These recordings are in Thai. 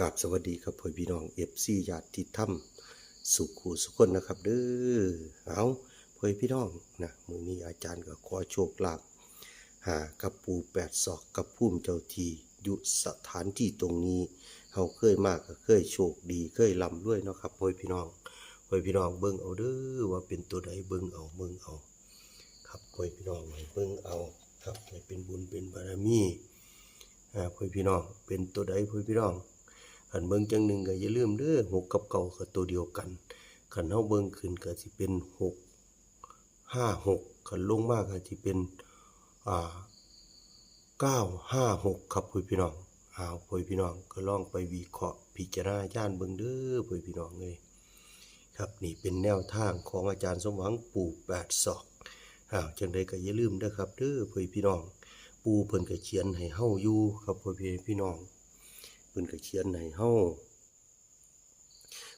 กับสวัสดีครับพ่อพี่น้องเอฟซีญาติที่ถ้ำสุขูสุคนนะครับเด้อเอาพ่อพี่น้องนะมือนี้อาจารย์ก็ขอโชคลาภหากับปูแปดศอกกับพุ่มเจ้าทีอยู่สถานที่ตรงนี้เฮาเคยมากก็เคยโชคดีเคยลำด้วยเนาะครับพ่อพี่น้องพ่อพี่น้องเบิ่งเอาเด้อว่าเป็นตัวใดเบิ่งเอาเบิ่งเอา ครับพ่อพี่น้องเบิ่งเอาครับเป็นบุญเป็นบารมีอ่าพ่อพี่น้องเป็นตัวใดพ่อพี่น้อง ขันเบิ่งจังหนึ่งก็อย่าลืมเด้อหกกับเก่าก็ตัวเดียวกันขันเฮาเบิ่งขึ้นก็สิเป็นหกห้าหกขันลงมากก็สิเป็นอ่าเก้าห้าหกครับพ่อพี่น้องเอาพ่อพี่น้องก็ลองไปวิเคราะห์พิจารณาญาณเบิ่งเด้อพ่อพี่น้องเอ้ยครับนี่เป็นแนวทางของอาจารย์สมหวังปู่แปดศอกอ้าวจังใดก็อย่าลืมเด้อครับเด้อพ่อพี่น้อง ปู่เพิ่นก็เขียนให้เฮาอยู่ครับพ่อพี่พี่น้อง พิ่นก็เขียนให้เฮา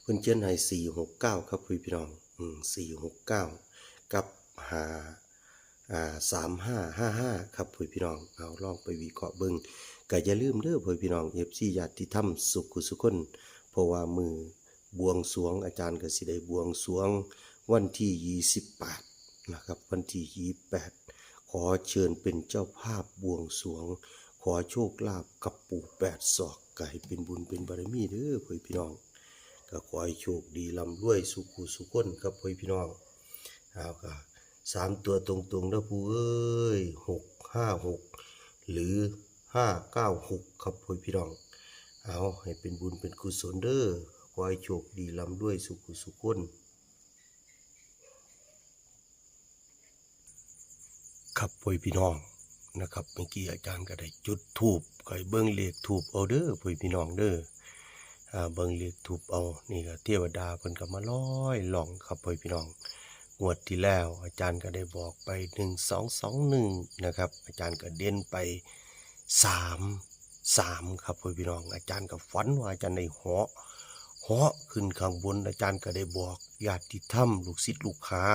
เพิ่นเขียนให้469ครับพี่พี่น้องอืม469กับ5อ่า3555ครับพี่พี่น้องเอาลองไปวิเคราะห์เบิ่งก็อย่าลืมเด้อพ่พี่น้อง FC ญาติธรรมสุขุสุคนเพราะว่ามือบวงสรวงอาจารย์ก็สิได้บวงสรวงวันที่28นะครับวันที่28ขอเชิญเป็นเจ้าภาพบวงสรวง ขอโชคลาภกับปู่แปดศอก ก็ให้เป็นบุญเป็นบารมีเด้อพ่อพี่น้อง ก็ขอให้โชคดีลำรวยสุขุสุขคนครับพ่อพี่น้องเอาก็สามตัวตรงๆนะปู่เอ้ยหกห้าหกหรือห้าเก้าหกครับพ่อพี่น้อง เอาให้เป็นบุญเป็นกุศลเด้อขอให้โชคดีลำรวยสุขุสุขคนครับพ่อพี่น้องนะครับเมื่อกี้อาจารย์ก็ได้จุดทูบ ก็ให้เบิ้งเลขทูบเอาเด้อพ่อพี่น้องเด้ออ่าเบิ้งเลขทูบเอานี่ก็เทวดาเพิ่นก็มาลอยหล่องครับพ่อพี่น้องงวดที่แล้ว อาจารย์ก็ได้บอกไปหนึ่งสองสองหนึ่งนะครับ อาจารย์ก็เด่นไปสามสามครับพ่อพี่น้อง อาจารย์ก็ฝันว่าอาจารย์ได้เหาะเหาะขึ้นข้างบนอาจารย์ก็ได้บอกญาติธรรมลูกศิษย์ลูกหา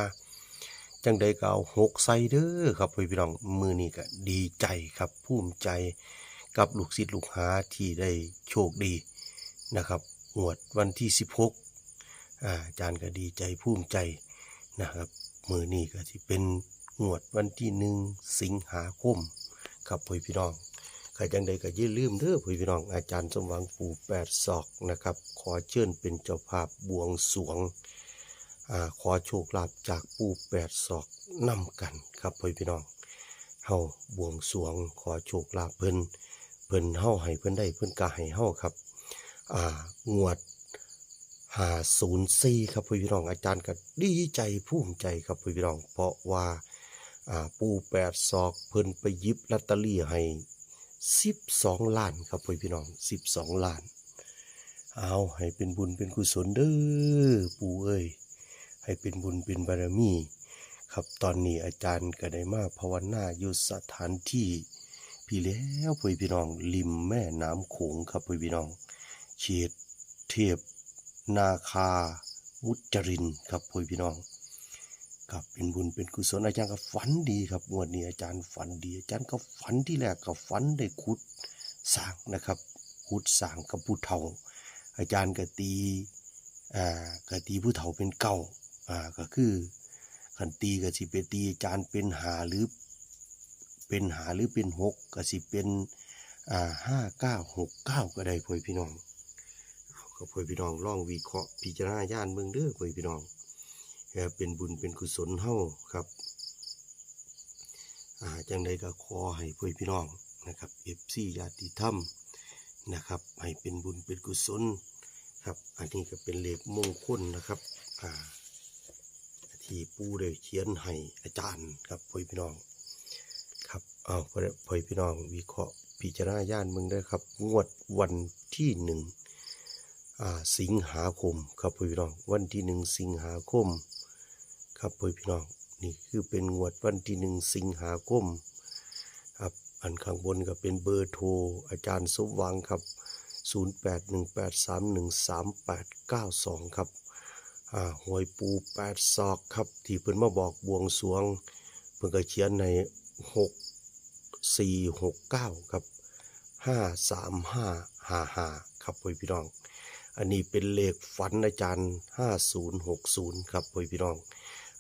จังใดก็เอาหกใส่เด้อครับพี่น้องมือนี้ก็ดีใจครับภูมิใจ กับลูกศิษย์ลูกหาที่ได้โชคดีนะครับงวดวันที่ 16อาอาจารย์ก็ดีใจภูมิใจนะครับมือนี้ก็สิเป็นงวดวันที่หนึ่งสิงหาคมครับพี่น้องใครจังใดก็อย่าลืมเด้อพี่น้องอาจารย์สมหวังปู่แปดศอกนะครับ ขอเชิญเป็นเจ้าภาพบวงสรวงอขอโชคลาภจากปู่แปดศอกนำกันครับพ่อพี่น้องเฮาบวงสรวงขอโชคลาภเพิ่น พิ่นเฮาให้เพิ่นได้เพิ่นก็ให้เฮาครับ อ่างวดหาศูนย์สี่ครับพี่น้องอาจารย์ก็ดีใจภูมิใจครับพี่น้อง เพราะว่าอ่าปู่แปดศอกเพิ่นไปยิบลอตเตอรี่ให้สิบสองล้านครับพี่น้องสิบสองล้าน เอาให้เป็นบุญเป็นกุศลเด้อปู่เอ้ยให้เป็นบุญเป็นบารมี ครับตอนนี้อาจารย์ก็ได้มาภาวนาอยู่สถานที่ พี่แล้วพ่อพี่น้องริมแม่น้ำโขงครับพ่อพี่น้องเขตเทพนาคามุจรินครับพ่อพี่น้องครับเป็นบุญเป็นกุศลอาจารย์ก็ฝันดีครับงวดนี้อาจารย์ฝันดีอาจารย์ก็ฝันที่แรกก็ฝันได้ขุดสร้างนะครับขุดสร้างกับผู้เฒ่า อาจารย์ก็ตีอ่ากตีผู้เฒ่าเป็นเก่าอ่าก็คือขันตีก็สิเปตีอาจารย์เป็นหาหรือ เป็นหาหรือเป็นหกก็สิเป็นอ่าห้าเก้าหกเก้าก็ได้พ่อพี่น้องก็พ่อพี่น้องลองวิเคราะห์พิจารณาญาณเมืองเด้อพ่อพี่น้องเอ่อเป็นบุญเป็นกุศลเฮาครับอาจังใดก็ขอให้พ่อพี่น้องนะครับเอฟซีญาติธรรมนะครับให้เป็นบุญเป็นกุศลครับ อันนี้ก็เป็นเลขมงคลนะครับอ่าที่ปู่ได้เขียนให้อาจารย์ครับพ่อพี่น้อง เอาพ่อพ่อพี่น้องวิเคราะห์พิจารณาญาณมึงได้ครับ งวดวันที่หนึ่งสิงหาคมครับพ่อพี่น้อง วันที่หนึ่งสิงหาคม ครับพ่อพี่น้องนี่คือเป็นงวดวันที่หนึ่งสิงหาคมครับอันข้างบนก็เป็นเบอร์โทรอาจารย์สมวังครับ 0818313892 ครับอ่าหวยปูแปดศอกครับ ที่เพิ่นมาบอกบวงสรวง เพิ่นก็เขียนใน 6469ครับ53555ครับพ่อพี่น้อง อันนี้เป็นเลขฝันอาจารย์ห้าศูนย์หกศูนย์ครับพ่อพี่น้อง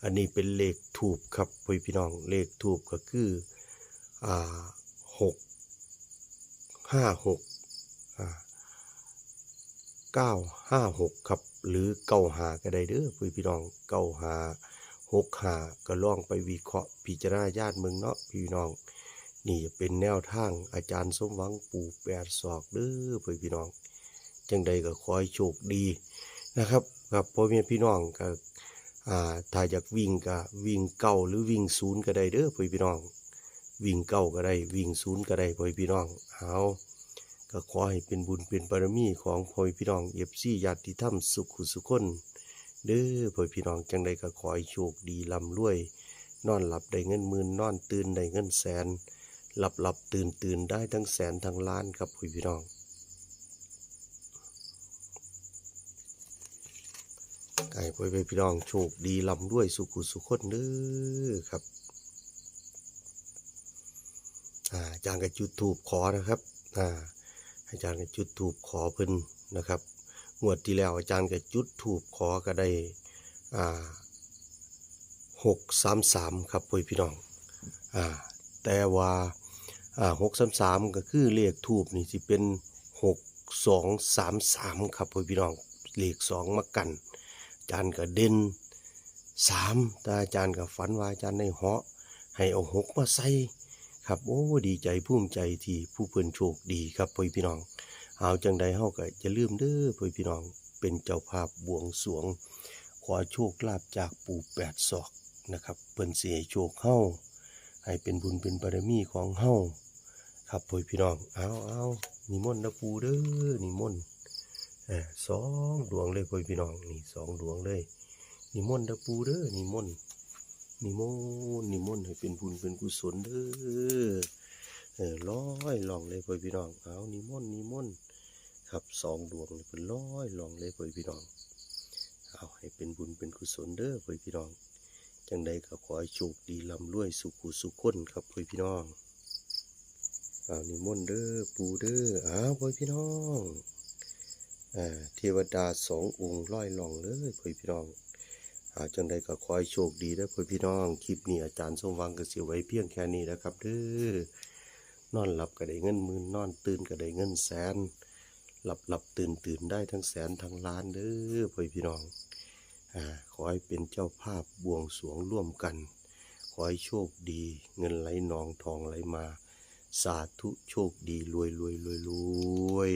อันนี้เป็นเลขถูกครับพ่อพี่น้อง เลขถูกก็คืออ่าหกห้าหกอ่าเก้าห้าหกครับ หรือเก้าหาก็ได้เด้อพ่อพี่น้องเก้าหาหกหาก็ล่องไปวิเคราะห์พิจารณาญาติเมืองเนาะพี่น้อง นี่เป็นแนวทางอาจารย์สมหวังปู่แปดศอกเด้อพ่อพี่น้อง จังใดก็ขอให้โชคดีนะครับกับพ่อแม่พี่น้องก็อ่าถ้าอยากวิ่งก็วิ่งเก้าหรือวิ่งศูนย์ก็ได้เด้อพ่อพี่น้อง วิ่งเก้าก็ได้วิ่งศูนย์ก็ได้พ่อพี่น้องเอาก็ขอให้เป็นบุญเป็นบารมีของพ่อพี่น้องเอฟซีญาติธรรมสุขุสุขคนเด้อพ่อพี่น้องจังใดก็ขอให้โชคดีลำรวย นอนหลับได้เงินหมื่นนอนตื่นได้เงินแสน หลับหลับตื่นตื่นได้ทั้งแสนทั้งล้านครับพ่อพี่น้อง ไก่พ่อพี่น้องโชคดีลำด้วยสุขุสุขคนเด้อครับอ่าอาจารย์ก็จุดถูกขอนะครับอ่าอาจารย์ก็จุดถูกขอเพิ่นนะครับงวดที่แล้วอาจารย์ก็จุดถูกขอก็ได้อ่าหกสามสามครับพ่อพี่น้องอ่าแต่ว่า อ่าหกสามสามก็คือเลขถูกนี่สิเป็นหกสองสามสามครับพ่อพี่น้องเลขสองมากันอาจารย์ก็เด่นสามแต่อาจารย์ก็ฝันว่าอาจารย์ในเหาะให้เอาหกมาใส่ครับโอ้ดีใจภูมิใจที่ผู้เพิ่อนโชคดีครับพ่อพี่น้องเอาจังใดเฮาก็จะลืมเด้อพ่อพี่น้องเป็นเจ้าภาพบวงสรวง ขอโชคลาภจากปู่แปดศอกนะครับเพิ่นเสิให้โชคเฮาให้เป็นบุญเป็นบารมีของเฮา ครับพ่อพี่น้องเอาเอานิมนต์นะปูเด้อนิมนต์เอ่อสองดวงเลยพ่อพี่น้องนี่สองดวงเลยนิมนต์เด้อปูเด้อนิมนต์นิมนต์นิมนต์ให้เป็นบุญเป็นกุศลเด้อเออร้อยลองเลยพ่อพี่น้องเอานิมนต์นิมนต์ครับสองดวงนี่เป็นร้อยลองเลยพ่อพี่น้องเอาให้เป็นบุญเป็นกุศลเด้อพ่อพี่น้องจังใดก็ขอให้โชคดีลำรวยสุขุสุขคนครับพ่อพี่น้อง เอานิมนต์เด้อปูเด้ออ้าวพ่อพี่น้องอ่าเทวดาสององค์ร้อยลองเลยพ่อพี่น้องอาจังใดก็ขอให้โชคดีนะพ่อพี่น้องคลิปนี้อาจารย์สมวังก็เสียไว้เพียงแค่นี้นะครับเด้อนอนหลับก็ได้เงินหมื่นนอนตื่นก็ได้เงินแสน หลับหลับตื่นตื่นได้ทั้งแสนทั้งล้านเด้อพ่อพี่น้องอ่าขอให้เป็นเจ้าภาพบวงสรวงร่วมกัน ขอให้โชคดี เงินไหลนองทองไหลมา สาธุโชคดีรวยรวยรวยรวย